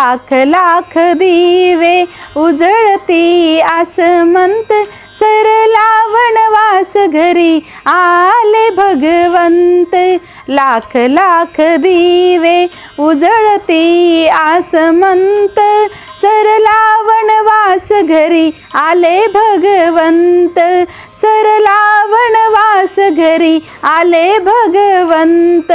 लाख लाख दिवे उजळती आसमंत सरला वनवास घरी आले भगवंत. लाख लाख दिवे उजळती आसमंत सरला वनवास घरी आले भगवंत. सरला घरी आले भगवंत.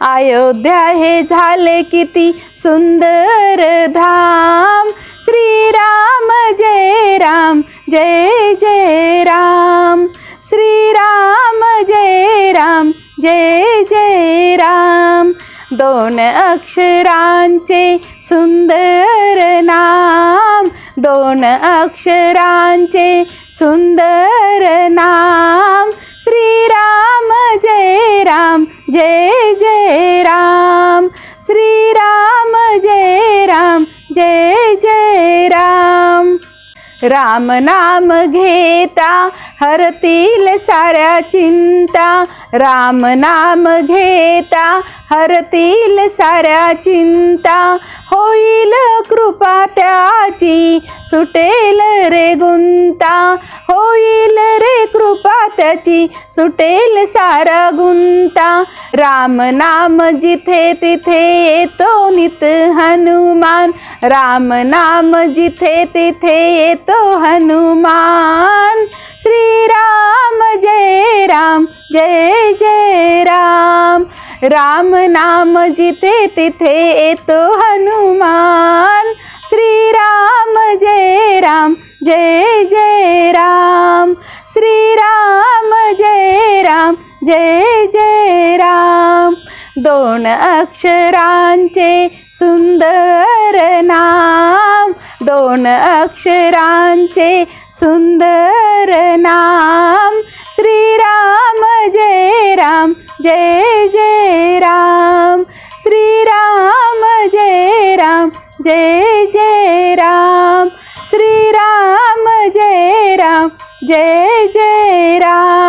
अयोध्या हे झाले किती सुंदर धाम. श्रीराम जय राम जय जय राम. श्रीराम जय राम जय जय राम. दोन अक्षरांचे सुंदर नाम. दोन अक्षरांचे सुंदर राम नाम घेता हरतील साऱ्या चिंता. राम नाम घेता हरतील साऱ्या चिंता होईल कृपा त्याची. सुटेल रे गुंता होईल रे कृपा त्याची. सुटेल सारा गुंता राम नाम जिथे तिथे येतो नित हनुमान. राम नाम जिथे तिथे येतो हनुमान. श्रीराम जय राम जय जय राम. राम नाम जिथे तिथे येतो हनुमान. श्रीराम जय राम जय जय राम. श्रीराम जय राम जय जय राम. दोन अक्षरांचे सुंदर नाम. दोन अक्षरांचे सुंदर नाम. जय जय राम श्रीराम जय राम जय जय राम।